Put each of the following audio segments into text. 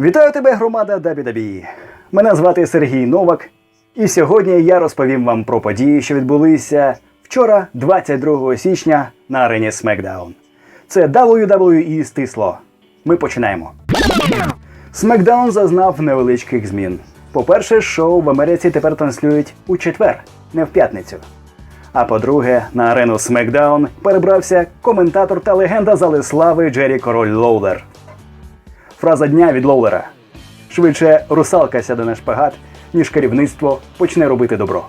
Вітаю тебе, громада Дабі-Дабі. Мене звати Сергій Новак, і сьогодні я розповім вам про події, що відбулися вчора, 22 січня, на арені SmackDown. Це WWE стисло. Ми починаємо. SmackDown зазнав невеличких змін. По-перше, шоу в Америці тепер транслюють у четвер, не в п'ятницю. А по-друге, на арену SmackDown перебрався коментатор та легенда зали слави Джері Король Лоулер. Фраза дня від Лоулера. Швидше русалка сяде на шпагат, ніж керівництво почне робити добро.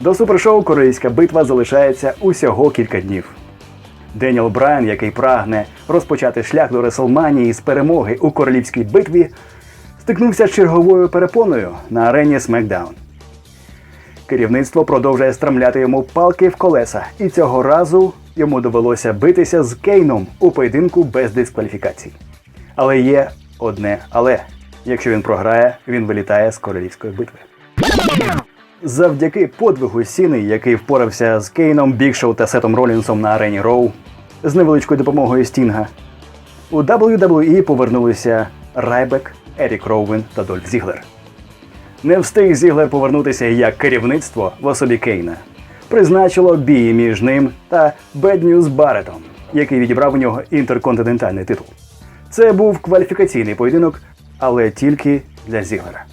До супершоу Королівська битва залишається усього кілька днів. Деніел Брайан, який прагне розпочати шлях до Реселманії з перемоги у королівській битві, стикнувся з черговою перепоною на арені SmackDown. Керівництво продовжує страмляти йому палки в колеса, і цього разу йому довелося битися з Кейном у поєдинку без дискваліфікацій. Але є одне але. Якщо він програє, він вилітає з королівської битви. Завдяки подвигу Сіни, який впорався з Кейном, Бікшоу та Сетом Ролінсом на арені Роу, з невеличкою допомогою Стінга, у WWE повернулися Райбек, Ерік Роуен та Дольф Зіглер. Не встиг Зіглер повернутися як керівництво в особі Кейна. Призначило бій між ним та Бед Ньюз Барретом, який відібрав у нього інтерконтинентальний титул. Це був кваліфікаційний поєдинок, але тільки для Зіглера.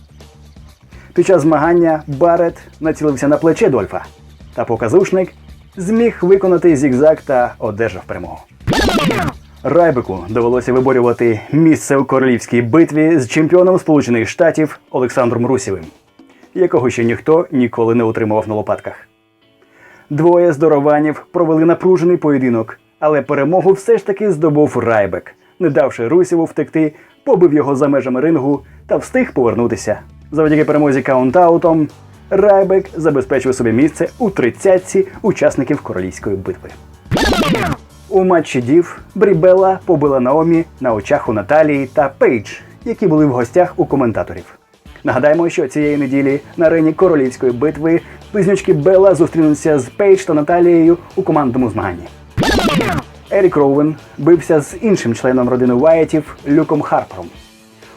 Під час змагання Барет націлився на плече Дольфа, та показушник зміг виконати зігзаг та одержав перемогу. Райбеку довелося виборювати місце у королівській битві з чемпіоном Сполучених Штатів Олександром Русєвим, якого ще ніхто ніколи не утримував на лопатках. Двоє здорованів провели напружений поєдинок, але перемогу все ж таки здобув Райбек, не давши Русєву втекти, побив його за межами рингу та встиг повернутися. Завдяки перемозі каунтаутом Райбек забезпечив собі місце у тридцятці учасників королівської битви. У матчі Дів Брібела побила Наомі на очах у Наталії та Пейдж, які були в гостях у коментаторів. Нагадаємо, що цієї неділі на арені королівської битви близнючки Бела зустрінуться з Пейдж та Наталією у командному змаганні. Ерік Роуен бився з іншим членом родини Уайтів Люком Харпером.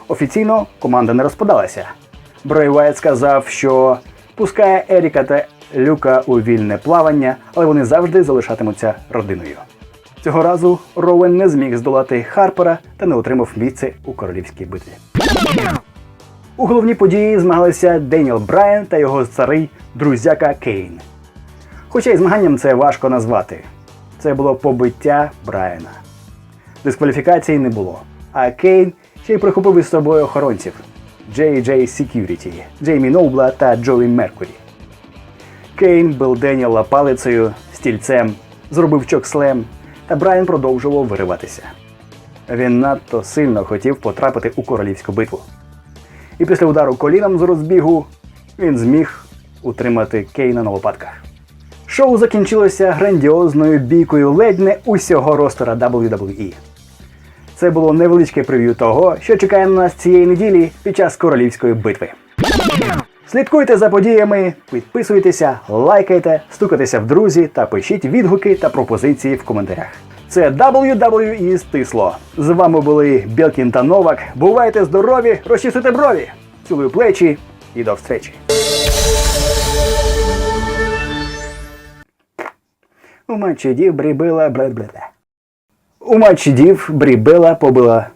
Офіційно команда не розпадалася. Брой Уайт сказав, що пускає Еріка та Люка у вільне плавання, але вони завжди залишатимуться родиною. Цього разу Роуен не зміг здолати Харпера та не отримав місце у королівській битві. У головній події змагалися Деніел Брайан та його старий друзяка Кейн. Хоча й змаганням це важко назвати. Це було побиття Брайана. Дискваліфікації не було. А Кейн ще й прихопив із собою охоронців JJ Security, Джеймі Ноубла та Джоі Меркурі. Кейн бив Деніела палицею, стільцем, зробив чокслем, та Брайан продовжував вириватися. Він надто сильно хотів потрапити у королівську битву. І після удару коліном з розбігу він зміг утримати Кейна на лопатках. Шоу закінчилося грандіозною бійкою ледь не усього ростера WWE. Це було невеличке прев'ю того, що чекає на нас цієї неділі під час королівської битви. Слідкуйте за подіями, підписуйтеся, лайкайте, стукайтеся в друзі та пишіть відгуки та пропозиції в коментарях. Це WWE стисло. З вами були Білкін та Новак. Бувайте здорові, розчісуйте брові. Цілую плечі і до встречі. У матчі Дів брібила бла-бла-бла. У матчі Дів брібила побила